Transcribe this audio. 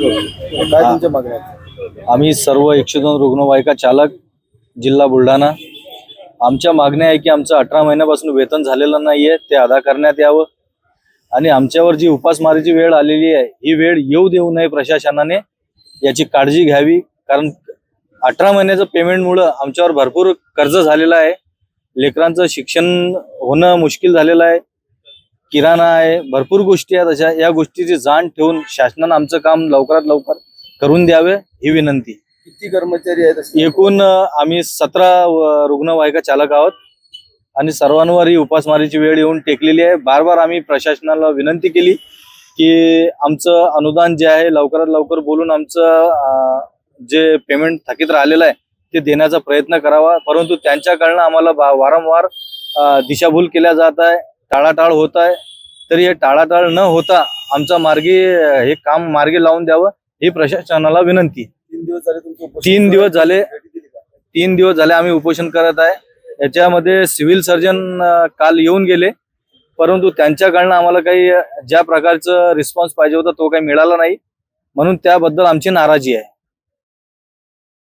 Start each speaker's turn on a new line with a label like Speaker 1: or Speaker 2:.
Speaker 1: काय तुमच्या मागण्या आहेत?
Speaker 2: आम्ही सर्व एकशे दोन रुग्णवाहिका चालक जिल्हा बुलढाणा. आमच्या मागण्या आहे की आमचं अठरा महिन्यापासून वेतन झालेलं नाहीये ते अदा करण्यात यावं. आणि आमच्यावर जी उपासमारीची वेळ आलेली आहे ही वेळ येऊ देऊ नये प्रशासनाने याची काळजी घ्यावी. कारण अठरा महिन्याचं पेमेंटमुळं आमच्यावर भरपूर कर्ज झालेलं आहे. लेकरांचं शिक्षण होणं मुश्किल झालेलं आहे. किराणा आहे भरपूर गोष्टी आहेत. अशा या गोष्टीची जाण ठेवून शासनानं आमचं काम लवकरात लवकर करून द्यावे ही विनंती.
Speaker 1: किती कर्मचारी आहेत?
Speaker 2: एकूण आम्ही सतरा रुग्णवाहिका चालक आहोत. आणि सर्वांवर ही उपासमारीची वेळ येऊन टेकलेली आहे. बार बार आम्ही प्रशासनाला विनंती केली की आमचं अनुदान जे आहे लवकरात लवकर बोलून आमचं जे पेमेंट थकीत राहिलेलं आहे ते देण्याचा प्रयत्न करावा. परंतु त्यांच्याकडनं आम्हाला वारंवार दिशाभूल केल्या जात आहे. टाळाटाळ होत आहे. तरी हे टाळाटाळ न होता आमचा मार्गी हे काम मार्गी लावून द्यावं ही प्रशासनाला विनंती.
Speaker 1: तीन दिवस झाले तुमचं
Speaker 2: तीन दिवस झाले? तीन दिवस झाले आम्ही उपोषण करत आहे. याच्यामध्ये सिव्हिल सर्जन काल येऊन गेले. परंतु त्यांच्याकडनं आम्हाला काही ज्या प्रकारचं रिस्पॉन्स पाहिजे होता तो काही मिळाला नाही. म्हणून त्याबद्दल आमची नाराजी आहे.